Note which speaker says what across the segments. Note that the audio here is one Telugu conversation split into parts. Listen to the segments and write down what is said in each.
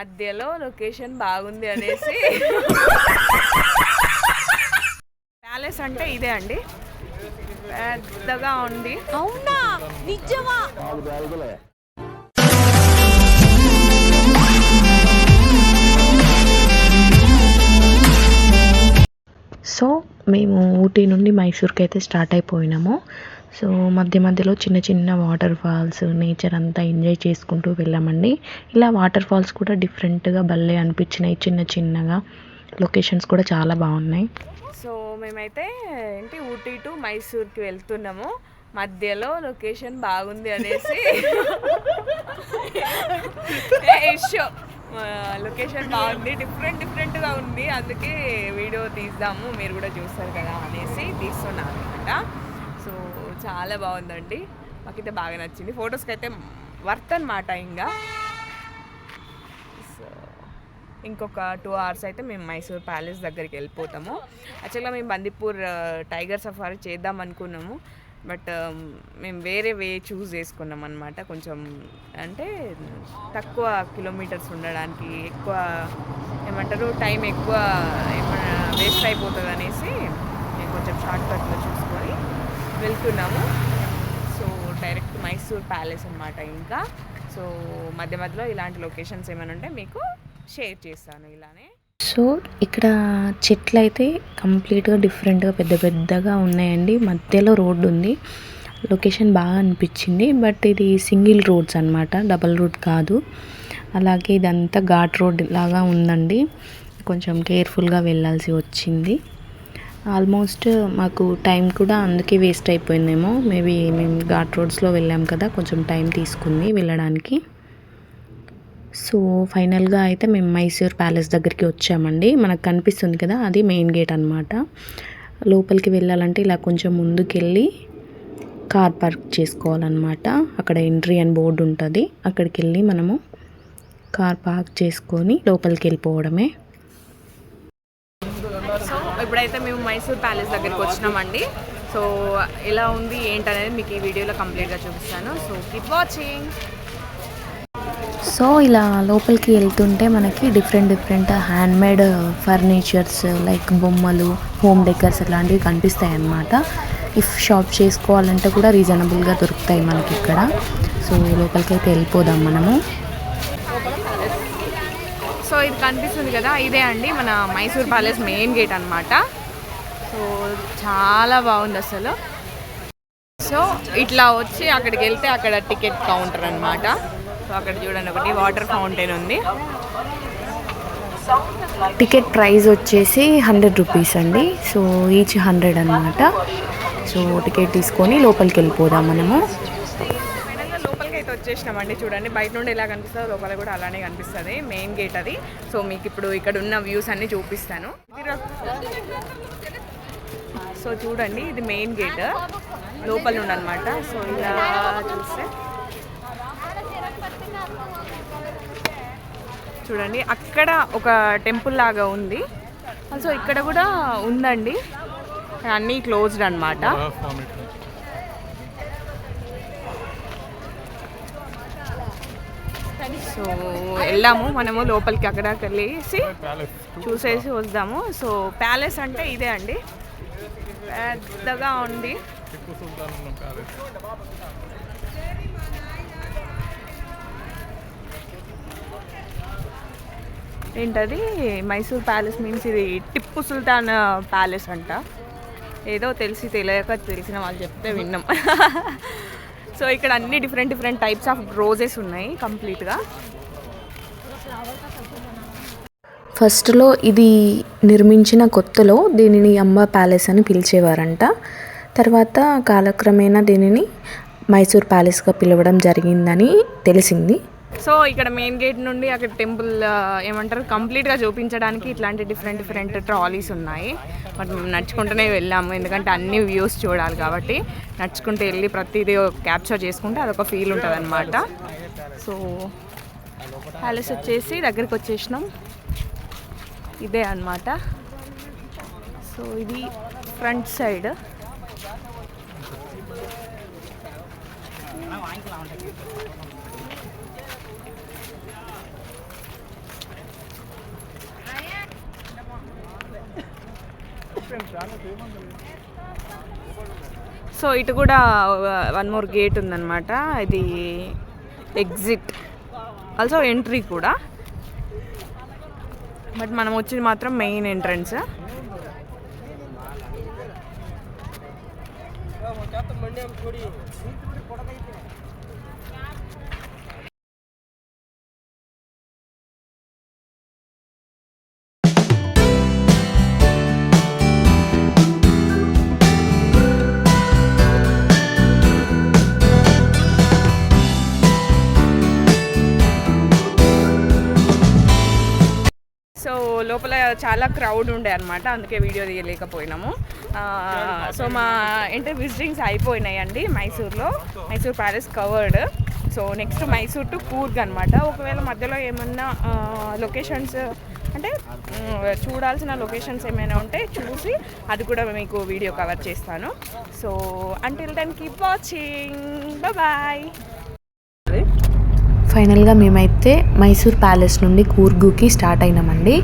Speaker 1: మధ్యలో లొకేషన్ బాగుంది అనేసి. ప్యాలెస్ అంటే ఇదే అండి. పెద్దగా ఉంది.
Speaker 2: అవునా? నిజమా?
Speaker 3: సో మేము ఊటీ నుండి మైసూర్కి అయితే స్టార్ట్ అయిపోయినాము. సో మధ్య మధ్యలో చిన్న చిన్న వాటర్ ఫాల్స్ నేచర్ అంతా ఎంజాయ్ చేసుకుంటూ వెళ్ళామండి. ఇలా వాటర్ ఫాల్స్ కూడా డిఫరెంట్గా భలే అనిపించినాయి చిన్న చిన్నగా. లొకేషన్స్ కూడా చాలా బాగున్నాయి.
Speaker 1: సో మేమైతే ఏంటి ఊటీ టు మైసూర్కి వెళ్తున్నాము. మధ్యలో లొకేషన్ బాగుంది అనేసి. షో లొకేషన్ బాగుంది డిఫరెంట్ డిఫరెంట్గా ఉంది. అందుకే వీడియో తీద్దాము మీరు కూడా చూస్తారు కదా అనేసి తీస్తున్నాను అనమాట చాలా బాగుందండి. మాకైతే బాగా నచ్చింది. ఫొటోస్కి అయితే వర్త్ అనమాట ఇంకా సో ఇంకొక టూ అవర్స్ అయితే మేము మైసూర్ ప్యాలెస్ దగ్గరికి వెళ్ళిపోతాము. యాక్చువల్గా మేము బందిపూర్ టైగర్ సఫారీ చేద్దాం అనుకున్నాము. బట్ మేము వేరే వే చూస్ చేసుకున్నాం అనమాట కొంచెం అంటే తక్కువ కిలోమీటర్స్ ఉండడానికి ఎక్కువ ఏమంటారు టైం ఎక్కువ ఏమైనా వేస్ట్ అయిపోతుంది అనేసి మేము కొంచెం షార్ట్ కట్లో చూసుకొని వెళ్తున్నాము. సో డైరెక్ట్ మైసూర్ ప్యాలెస్ అనమాట ఇంకా. సో మధ్య మధ్యలో ఇలాంటి లొకేషన్స్ ఏమైనా ఉంటే మీకు షేర్ చేస్తాను ఇలానే.
Speaker 3: సో ఇక్కడ చెట్లు అయితే కంప్లీట్గా డిఫరెంట్గా పెద్ద పెద్దగా ఉన్నాయండి. మధ్యలో రోడ్డు ఉంది. లొకేషన్ బాగా అనిపించింది. బట్ ఇది సింగిల్ రోడ్స్ అన్నమాట. డబల్ రోడ్ కాదు. అలాగే ఇదంతా ఘాట్ రోడ్ లాగా ఉందండి. కొంచెం కేర్ఫుల్గా వెళ్ళాల్సి వచ్చింది. ఆల్మోస్ట్ మాకు టైం కూడా అందుకే వేస్ట్ అయిపోయిందేమో. మేబీ మేము ఘాట్ రోడ్స్లో వెళ్ళాం కదా కొంచెం టైం తీసుకుంది వెళ్ళడానికి. సో ఫైనల్గా అయితే మేము మైసూర్ ప్యాలెస్ దగ్గరికి వచ్చామండి. మనకు కనిపిస్తుంది కదా అది మెయిన్ గేట్ అనమాట లోపలికి వెళ్ళాలంటే ఇలా కొంచెం ముందుకెళ్ళి కార్ పార్క్ చేసుకోవాలన్నమాట. అక్కడ ఎంట్రీ అని బోర్డు ఉంటుంది. అక్కడికి వెళ్ళి మనము కార్ పార్క్ చేసుకొని లోపలికి వెళ్ళిపోవడమే.
Speaker 1: ఇప్పుడైతే మేము మైసూర్ ప్యాలెస్ దగ్గరికి వచ్చినామండి. సో ఎలా ఉంది ఏంటనేది మీకు ఈ వీడియోలో కంప్లీట్గా చూపిస్తాను. సో కీప్ వాచింగ్
Speaker 3: సో ఇలా లోపలికి వెళ్తుంటే మనకి different different handmade furnitures like బొమ్మలు హోమ్ డెకర్స్ ఇలాంటివి కనిపిస్తాయి అన్నమాట. ఇఫ్ షాప్ చేసుకోవాలంటే కూడా రీజనబుల్గా దొరుకుతాయి మనకి ఇక్కడ. సో లోపలికి అయితే వెళ్ళిపోదాం మనము.
Speaker 1: సో ఇది కనిపిస్తుంది కదా ఇదే అండి మన మైసూర్ ప్యాలెస్ మెయిన్ గేట్ అనమాట సో చాలా బాగుంది అసలు. సో ఇట్లా వచ్చి అక్కడికి వెళ్తే అక్కడ టికెట్ కౌంటర్ అనమాట సో అక్కడ చూడండి ఒకటి వాటర్ ఫౌంటైన్ ఉంది.
Speaker 3: టికెట్ ప్రైస్ వచ్చేసి హండ్రెడ్ రూపీస్ అండి. సో ఈచ్ హండ్రెడ్ అనమాట సో టికెట్ తీసుకొని లోపలికి వెళ్ళిపోదాం మనము.
Speaker 1: లోపలికి వచ్చేసినామండి చూడండి. బయట నుండి ఎలా కనిపిస్తుందో లోపల కూడా అలానే కనిపిస్తుంది. మెయిన్ గేట్ అది. సో మీకు ఇప్పుడు ఇక్కడ ఉన్న వ్యూస్ అన్ని చూపిస్తాను. సో చూడండి ఇది మెయిన్ గేట్ లోపల నుండి అనమాట సో ఇలా చూస్తే. చూడండి అక్కడ ఒక టెంపుల్ లాగా ఉంది. సో ఇక్కడ కూడా ఉందండి. అన్నీ క్లోజ్డ్ అన్నమాట. సో వెళ్ళాము. మనము లోపలికి అక్కడ వెళ్ళేసి చూసేసి వద్దాము. సో ప్యాలెస్ అంటే ఇదే అండి. పెద్దగా ఉంది. ఏంటది? మైసూర్ ప్యాలెస్ మీన్స్ ఇది టిప్పు సుల్తాన్ ప్యాలెస్ అంట. ఏదో తెలిసి తెలియక తెలిసిన వాళ్ళు చెప్తే విన్నాం. సో ఇక్కడ అన్ని different different types of roses ఉన్నాయి కంప్లీట్గా.
Speaker 3: ఫస్ట్లో ఇది నిర్మించిన కొత్తలో దీనిని అంబా ప్యాలెస్ అని పిలిచేవారంట. తర్వాత కాలక్రమేణా దీనిని మైసూర్ ప్యాలెస్గా పిలవడం జరిగిందని తెలిసింది.
Speaker 1: సో ఇక్కడ మెయిన్ గేట్ నుండి అక్కడ టెంపుల్ ఏమంటారు కంప్లీట్గా చూపించడానికి ఇట్లాంటి డిఫరెంట్ డిఫరెంట్ ట్రాలీస్ ఉన్నాయి. బట్ మేము నడుచుకుంటూనే వెళ్ళాము. ఎందుకంటే అన్ని వ్యూస్ చూడాలి కాబట్టి నడుచుకుంటూ వెళ్ళి ప్రతిదీ క్యాప్చర్ చేసుకుంటే అదొక ఫీల్ ఉంటుంది అనమాట సో ప్యాలెస్ వచ్చేసి దగ్గరికి వచ్చేసినాం. ఇదే అన్నమాట. సో ఇది ఫ్రంట్ సైడ్ సో ఇటు కూడా వన్ మోర్ గేట్ ఉందన్నమాట. ఇది ఎగ్జిట్. ఆల్సో ఎంట్రీ కూడా. బట్ మనం వచ్చింది మాత్రం మెయిన్ ఎంట్రన్స్ లోపల చాలా క్రౌడ్ ఉండే అనమాట అందుకే వీడియో తీయలేకపోయినాము. సో మా ఏంటంటే విజిటింగ్స్ అయిపోయినాయండి మైసూర్లో. Mysore palace covered so next Mysore to Coorg అనమాట ఒకవేళ మధ్యలో ఏమన్నా లొకేషన్స్ అంటే చూడాల్సిన లొకేషన్స్ ఏమైనా ఉంటే చూసి అది కూడా మీకు వీడియో కవర్ చేస్తాను. So until then keep watching bye
Speaker 3: ఫైనల్గా మేమైతే మైసూర్ ప్యాలెస్ నుండి కూర్గుకి స్టార్ట్ అయినామండి.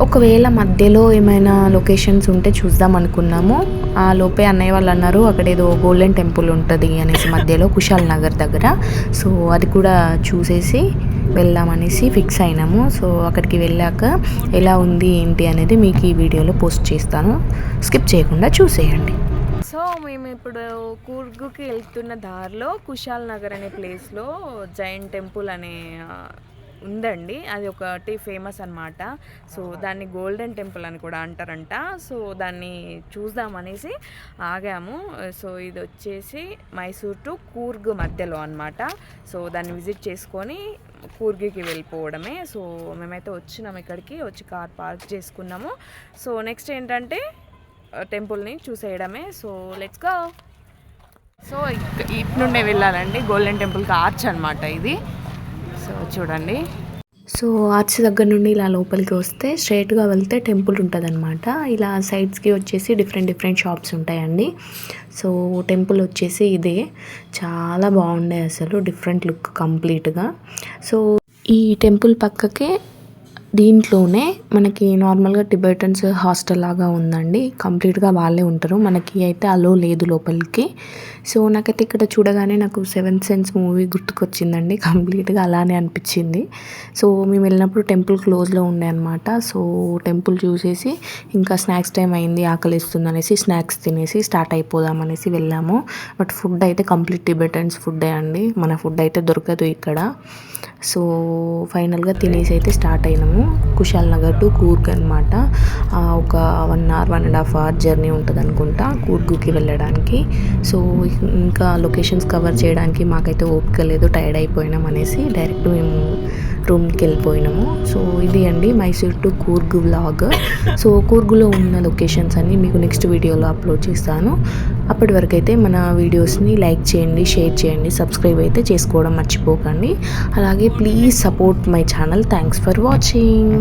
Speaker 3: ఒకవేళ మధ్యలో ఏమైనా లొకేషన్స్ ఉంటే చూద్దాం అనుకున్నాము. ఆ లోపే అన్నయ్య వాళ్ళు అన్నారు అక్కడ ఏదో గోల్డెన్ టెంపుల్ ఉంటుంది అనేసి మధ్యలో కుశాల్ నగర్ దగ్గర. సో అది కూడా చూసేసి వెళ్దామనేసి ఫిక్స్ అయినాము. సో అక్కడికి వెళ్ళాక ఎలా ఉంది ఏంటి అనేది మీకు ఈ వీడియోలో పోస్ట్ చేస్తాను. స్కిప్ చేయకుండా చూసేయండి.
Speaker 1: మేము ఇప్పుడు కూర్గుకి వెళ్తున్న దారిలో కుషాల్ నగర్ అనే ప్లేస్లో జైన్ టెంపుల్ అనే ఉందండి. అది ఒకటి ఫేమస్ అనమాట సో దాన్ని గోల్డెన్ టెంపుల్ అని కూడా అంటారంట. సో దాన్ని చూద్దామనేసి ఆగాము. సో ఇది వచ్చేసి మైసూర్ టు కూర్గ్ మధ్యలో అనమాట సో దాన్ని విజిట్ చేసుకొని కూర్గికి వెళ్ళిపోవడమే. సో మేమైతే వచ్చినాము ఇక్కడికి వచ్చి కార్ పార్క్ చేసుకున్నాము. సో నెక్స్ట్ ఏంటంటే టెంపుల్ని చూసేయడమే. సో లెట్స్ గో సో ఇటు నుండే వెళ్ళాలండి. గోల్డెన్ టెంపుల్కి ఆర్చ్ అనమాట ఇది. సో చూడండి.
Speaker 3: సో ఆర్చ్ దగ్గర నుండి ఇలా లోపలికి వస్తే స్ట్రైట్గా వెళ్తే టెంపుల్ ఉంటుందన్నమాట. ఇలా సైడ్స్కి వచ్చేసి డిఫరెంట్ డిఫరెంట్ షాప్స్ ఉంటాయండి. సో టెంపుల్ వచ్చేసి ఇదే. చాలా బాగుండే అసలు. డిఫరెంట్ లుక్ కంప్లీట్గా. సో ఈ టెంపుల్ పక్కకే దీంట్లోనే మనకి నార్మల్గా టిబెటన్స్ హాస్టల్ లాగా ఉందండి. కంప్లీట్గా వాళ్ళే ఉంటారు. మనకి అయితే అలో లేదు లోపలికి. సో నాకైతే ఇక్కడ చూడగానే నాకు సెవెంత్ సెన్స్ మూవీ గుర్తుకొచ్చిందండి. కంప్లీట్గా అలానే అనిపించింది. సో మేము వెళ్ళినప్పుడు టెంపుల్ క్లోజ్లో ఉండే అనమాట సో టెంపుల్ చూసేసి ఇంకా స్నాక్స్ టైం అయింది ఆకలిస్తుంది అనేసి స్నాక్స్ తినేసి స్టార్ట్ అయిపోదాం అనేసి వెళ్ళాము. బట్ ఫుడ్ అయితే కంప్లీట్ టిబెటన్స్ ఫుడ్డే అండి. మన ఫుడ్ అయితే దొరకదు ఇక్కడ. సో ఫైనల్గా తినేసి అయితే స్టార్ట్ అయినాము. కుశాల్ నగర్ టు కూర్గ్ అనమాట ఒక one hour one and half hour journey ఉంటుంది అనుకుంటా కూర్గుకి వెళ్ళడానికి. సో ఇంకా లొకేషన్స్ కవర్ చేయడానికి మాకైతే ఓపిక లేదు టైర్డ్ అయిపోయినాం అనేసి డైరెక్ట్ మేము రూమ్కి వెళ్ళిపోయినాము. సో ఇది అండి Mysore to Coorg vlog so కూర్గులో ఉన్న లొకేషన్స్ అన్ని మీకు నెక్స్ట్ వీడియోలో అప్లోడ్ చేస్తాను. అప్పటి వరకు అయితే మన వీడియోస్ని లైక్ చేయండి షేర్ చేయండి సబ్స్క్రైబ్ అయితే చేసుకోవడం మర్చిపోకండి. అలాగే please support my channel thanks for watching